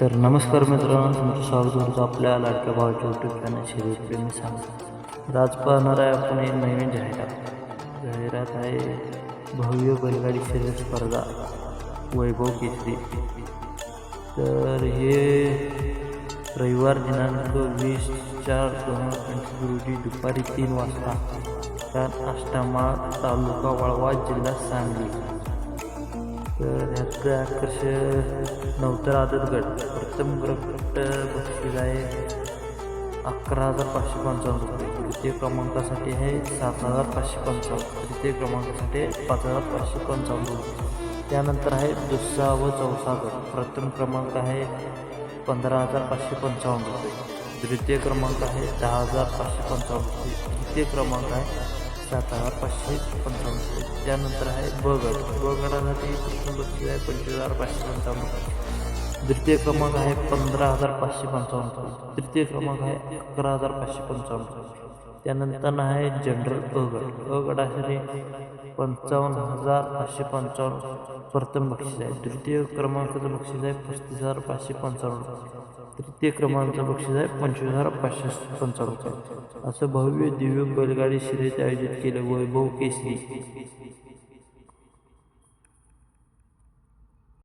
तर नमस्कार मित्रांनो तुमचं स्वागत करतो आपल्या लाडक्या भावाच्या यूट्यूब चॅनल शर्यत प्रेमी सांग आज पाहणार आहे आपण एक नवीन जाहिरात. जाहिरात आहे भव्य बैलगाडी शर्यत स्पर्धा वैभव केसरी. तर हे रविवार दिनांक वीस चार दोन हजार पंचवीस रोजी दुपारी तीन वाजता तर आष्टामाळ तालुका वाळवा जिल्हा सांगली. तर ह्याचं आकर्ष नवतर आदत गट प्रथम गट बक्षीस आहे. अकरा हजार पाचशे पंचावन्न रुपये. तृतीय क्रमांकासाठी आहे सात हजार पाचशे पंचावन्न. तृतीय क्रमांकासाठी पाच हजार पाचशे पंचावन्न रुपये. त्यानंतर आहे दुसरा व चौथा गट. प्रथम क्रमांक आहे पंधरा हजार पाचशे पंचावन्न रुपये. द्वितीय क्रमांक आहे दहा हजार पाचशे पंचावन्न रुपये. तृतीय क्रमांक आहे सात हजार पाचशे पंचावन्न त्यानंतर आहे ब गट ब गटासाठी प्रथम बक्षीस आहे पंचवीस हजार पाचशे पंचावन्न. द्वितीय क्रमांक आहे पंधरा हजार पाचशे पंचावन्न. तृतीय क्रमांक आहे अकरा हजार पाचशे पंचावन्न. त्यानंतर आहे जनरल अ गट अ गटासाठी पंचावन्न हजार पाचशे पंचावन्न. प्रथम बक्षीस आहे. तृतीय क्रमांकाचं बक्षीस आहे पस्तीस हजार पाचशे पंचावन्न. तृतीय क्रमांकाचं बक्षीस आहे पंचवीस हजार पाचशे पंचावन्न. असं भव्य दिव्य बैलगाडी शर्यत आयोजित केलं वैभव केसरी.